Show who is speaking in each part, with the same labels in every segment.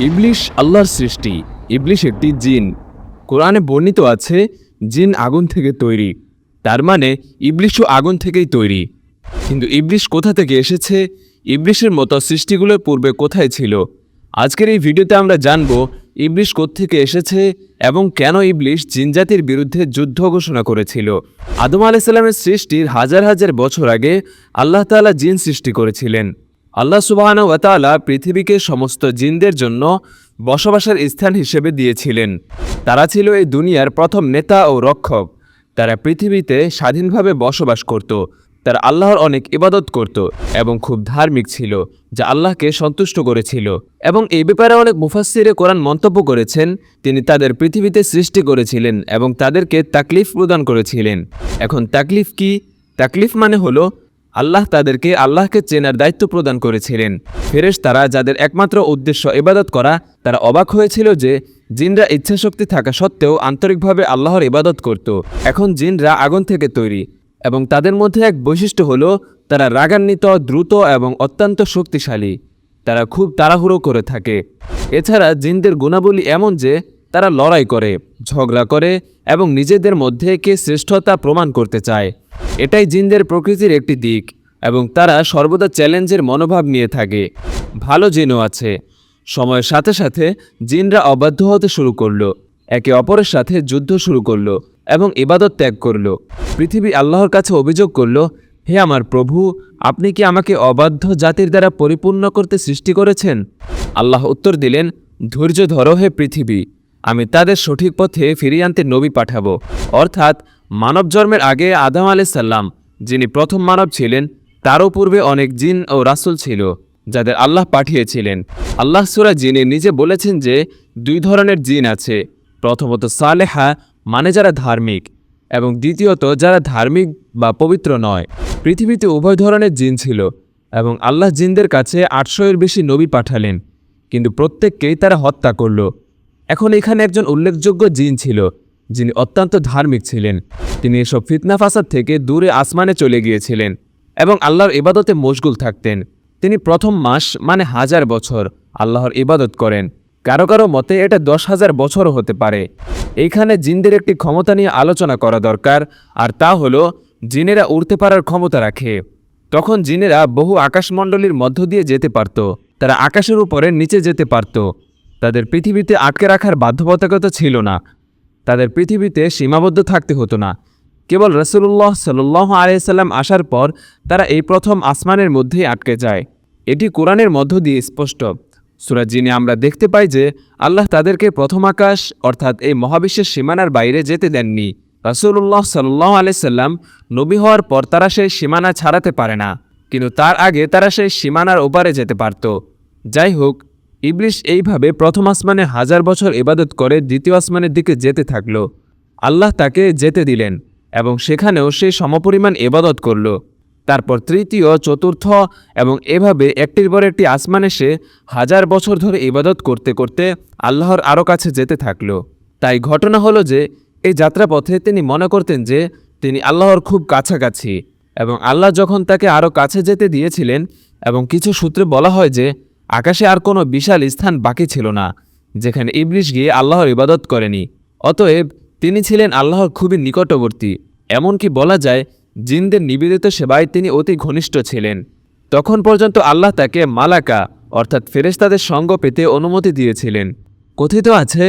Speaker 1: ইবলিশ আল্লাহর সৃষ্টি ইবলিশ একটি জিন। কোরআনে বর্ণিত আছে, জিন আগুন থেকে তৈরি। তার মানে ইবলিশও আগুন থেকেই তৈরি। কিন্তু ইবলিশ কোথা থেকে এসেছে? ইবলিশের মতো সৃষ্টিগুলোর পূর্বে কোথায় ছিল? আজকের এই ভিডিওতে আমরা জানব, ইবলিশ থেকে এসেছে এবং কেন ইবলিশ জিনজাতির বিরুদ্ধে যুদ্ধ ঘোষণা করেছিল। আদম আলাইসাল্লামের সৃষ্টির হাজার হাজার বছর আগে আল্লাহ তাআলা জিন সৃষ্টি করেছিলেন। আল্লাহ সুবাহান ওয়াতালা পৃথিবীকে সমস্ত জিনদের জন্য বসবাসের স্থান হিসেবে দিয়েছিলেন। তারা ছিল এই দুনিয়ার প্রথম নেতা ও রক্ষক। তারা পৃথিবীতে স্বাধীনভাবে বসবাস করত। তারা আল্লাহর অনেক ইবাদত করত এবং খুব ধার্মিক ছিল, যা আল্লাহকে সন্তুষ্ট করেছিল। এবং এই ব্যাপারে অনেক মুফাসিরে কোরআন মন্তব্য করেছেন, তিনি তাদের পৃথিবীতে সৃষ্টি করেছিলেন এবং তাদেরকে তাকলিফ প্রদান করেছিলেন। এখন তাকলিফ কি? তাকলিফ মানে হলো আল্লাহ তাদেরকে আল্লাহকে চেনার দায়িত্ব প্রদান করেছিলেন। ফেরেশ তারা যাদের একমাত্র উদ্দেশ্য ইবাদত করা, তারা অবাক হয়েছিল যে জিনরা ইচ্ছাশক্তি থাকা সত্ত্বেও আন্তরিকভাবে আল্লাহর ইবাদত করত। এখন জিনরা আগুন থেকে তৈরি এবং তাদের মধ্যে এক বৈশিষ্ট্য হল, তারা রাগান্বিত, দ্রুত এবং অত্যন্ত শক্তিশালী। তারা খুব তাড়াহুড়ো করে থাকে। এছাড়া জিনদের গুণাবলী এমন যে, তারা লড়াই করে, ঝগড়া করে এবং নিজেদের মধ্যে কে শ্রেষ্ঠতা প্রমাণ করতে চায়। এটাই জিনদের প্রকৃতির একটি দিক এবং তারা সর্বদা চ্যালেঞ্জের মনোভাব নিয়ে থাকে। ভালো জিনও আছে। সময়ের সাথে সাথে জিনরা অবাধ্য হতে শুরু করল, একে অপরের সাথে যুদ্ধ শুরু করল এবং ইবাদত ত্যাগ করল। পৃথিবী আল্লাহর কাছে অভিযোগ করল, হে আমার প্রভু, আপনি কি আমাকে অবাধ্য জাতির দ্বারা পরিপূর্ণ করতে সৃষ্টি করেছেন? আল্লাহ উত্তর দিলেন, ধৈর্য ধরো হে পৃথিবী, আমি তাদের সঠিক পথে ফিরিয়ে আনতে নবী পাঠাবো। অর্থাৎ মানব জন্মের আগে আদাম সাল্লাম যিনি প্রথম মানব ছিলেন, তারও পূর্বে অনেক জিন ও রাসুল ছিল, যাদের আল্লাহ পাঠিয়েছিলেন। আল্লাহ সুরা জিনে নিজে বলেছেন যে, দুই ধরনের জিন আছে, প্রথমত সালেহা মানে যারা ধার্মিক, এবং দ্বিতীয়ত যারা ধার্মিক বা পবিত্র নয়। পৃথিবীতে উভয় ধরনের জিন ছিল, এবং আল্লাহ জিনদের কাছে আটশো এর বেশি নবী পাঠালেন, কিন্তু প্রত্যেককেই তারা হত্যা করল। এখন এখানে একজন উল্লেখযোগ্য জিন ছিল যিনি অত্যন্ত ধার্মিক ছিলেন, তিনি এসব ফিতনা ফাসাদ থেকে দূরে আসমানে চলে গিয়েছিলেন এবং আল্লাহর ইবাদতে মশগুল থাকতেন। তিনি প্রথম মাস মানে হাজার বছর, আল্লাহর ইবাদত করেন। কারও কারও মতে এটা দশ হাজার বছরও হতে পারে। এইখানে জিনদের একটি ক্ষমতা নিয়ে আলোচনা করা দরকার, আর তা হলো, জিনেরা উড়তে পারার ক্ষমতা রাখে। তখন জিনেরা বহু আকাশমণ্ডলীর মধ্য দিয়ে যেতে পারত, তারা আকাশের উপরে নিচে যেতে পারত। তাদের পৃথিবীতে আটকে রাখার বাধ্যবাধকতা ছিল না। তাদের পৃথিবীতে সীমাবদ্ধ থাকতে হতো না। কেবল রসুল্লাহ সাল্লাহ আলিয়াল্লাম আসার পর তারা এই প্রথম আসমানের মধ্যেই আটকে যায়। এটি কোরআনের মধ্য দিয়ে স্পষ্ট। সুরাজ জিনে আমরা দেখতে পাই যে আল্লাহ তাদেরকে প্রথম আকাশ, অর্থাৎ এই মহাবিশ্বের সীমানার বাইরে যেতে দেননি। রাসুল্লাহ সাল্লাহ আলাইসাল্লাম নবী হওয়ার পর তারা সেই সীমানা ছাড়াতে পারে না। কিন্তু তার আগে তারা সেই সীমানার ওপারে যেতে পারত। যাই হোক ইবলিশ এইভাবে প্রথম আসমানে হাজার বছর ইবাদত করে দ্বিতীয় আসমানের দিকে যেতে থাকল। আল্লাহ তাকে যেতে দিলেন এবং সেখানেও সে সমপরিমাণ এবাদত করল। তারপর তৃতীয়, চতুর্থ এবং এভাবে একটির পর একটি আসমানে সে হাজার বছর ধরে ইবাদত করতে করতে আল্লাহর আরও কাছে যেতে থাকল। তাই ঘটনা হলো যে, এই যাত্রাপথে তিনি মনে করতেন যে, তিনি আল্লাহর খুব কাছাকাছি এবং আল্লাহ যখন তাকে আরও কাছে যেতে দিয়েছিলেন এবং কিছু সূত্রে বলা হয় যে আকাশে আর কোনো বিশাল স্থান বাকি ছিল না, যেখানে ইবলিশ গিয়ে আল্লাহর ইবাদত করেনি। অতএব তিনি ছিলেন আল্লাহর খুবই নিকটবর্তী। এমনকি বলা যায়, জিনদের নিবেদিত সেবায় তিনি অতি ঘনিষ্ঠ ছিলেন। তখন পর্যন্ত আল্লাহ তাকে মালাকা, অর্থাৎ ফেরেশতাদের সঙ্গ পেতে অনুমতি দিয়েছিলেন। কথিত আছে,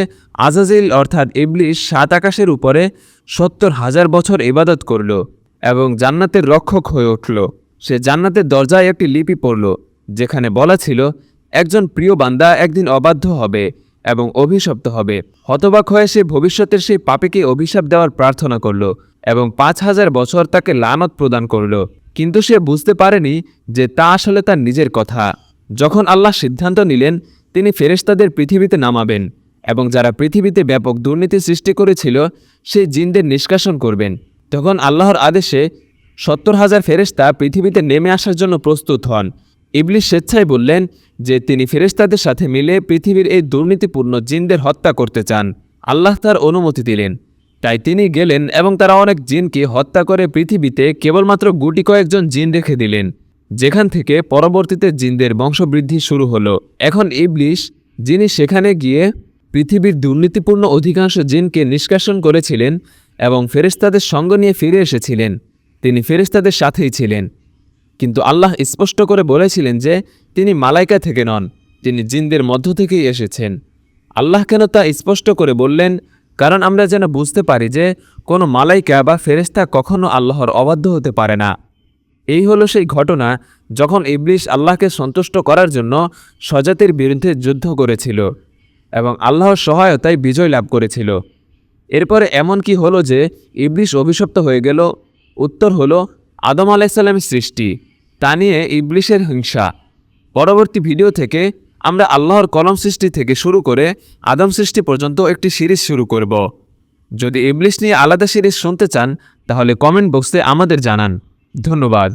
Speaker 1: আজাজিল অর্থাৎ ইবলিশ সাত আকাশের উপরে সত্তর হাজার বছর ইবাদত করল এবং জান্নাতের রক্ষক হয়ে উঠল। সে জান্নাতের দরজায় একটি লিপি পড়ল, যেখানে বলা ছিল একজন প্রিয় বান্দা একদিন অবাধ্য হবে এবং অভিশপ্ত হবে। হতবাক হয়ে সে ভবিষ্যতের সেই পাপিকে অভিশাপ দেওয়ার প্রার্থনা করল এবং পাঁচ হাজার বছর তাকে লানত প্রদান করল। কিন্তু সে বুঝতে পারেনি যে তা আসলে তার নিজের কথা। যখন আল্লাহ সিদ্ধান্ত নিলেন, তিনি ফেরেশতাদের পৃথিবীতে নামাবেন এবং যারা পৃথিবীতে ব্যাপক দুর্নীতি সৃষ্টি করেছিল সেই জিনদের নিষ্কাশন করবেন। তখন আল্লাহর আদেশে সত্তর হাজার ফেরেশতা পৃথিবীতে নেমে আসার জন্য প্রস্তুত হন। ইবলিশ স্বেচ্ছায় বললেন যে তিনি ফেরেশতাদের সাথে মিলে পৃথিবীর এই দুর্নীতিপূর্ণ জিনদের হত্যা করতে চান। আল্লাহ তার অনুমতি দিলেন। তাই তিনি গেলেন এবং তারা অনেক জিনকে হত্যা করে পৃথিবীতে কেবলমাত্র গুটি কয়েকজন জিন রেখে দিলেন। যেখান থেকে পরবর্তীতে জিনদের বংশবৃদ্ধি শুরু হলো। এখন ইবলিশ যিনি সেখানে গিয়ে পৃথিবীর দুর্নীতিপূর্ণ অধিকাংশ জিনকে নিষ্কাশন করেছিলেন এবং ফেরেশতাদের সঙ্গ নিয়ে ফিরে এসেছিলেন, তিনি ফেরেশতাদের সাথেই ছিলেন। কিন্তু আল্লাহ স্পষ্ট করে বলেছিলেন যে তিনি মালাইকা থেকে নন, তিনি জিনদের মধ্য থেকেই এসেছেন। আল্লাহ কেন তা স্পষ্ট করে বললেন? কারণ আমরা যেন বুঝতে পারি যে কোনো মালাইকা বা ফেরেশতা কখনও আল্লাহর অবাধ্য হতে পারে না। এই হলো সেই ঘটনা যখন ইবলিশ আল্লাহকে সন্তুষ্ট করার জন্য সজাতির বিরুদ্ধে যুদ্ধ করেছিল এবং আল্লাহর সহায়তায় বিজয় লাভ করেছিল। এরপরে এমন কি হলো যে ইবলিশ অভিশপ্ত হয়ে গেল, উত্তর হলো আদম আলাইসাল্লামের সৃষ্টি। তা নিয়ে ইবলিশের হিংসা। পরবর্তী ভিডিও থেকে আমরা আল্লাহর কলম সৃষ্টি থেকে শুরু করে আদম সৃষ্টি পর্যন্ত একটি সিরিজ শুরু করব। যদি ইবলিশ নিয়ে আলাদা সিরিজ শুনতে চান, তাহলে কমেন্ট বক্সে আমাদের জানান। ধন্যবাদ।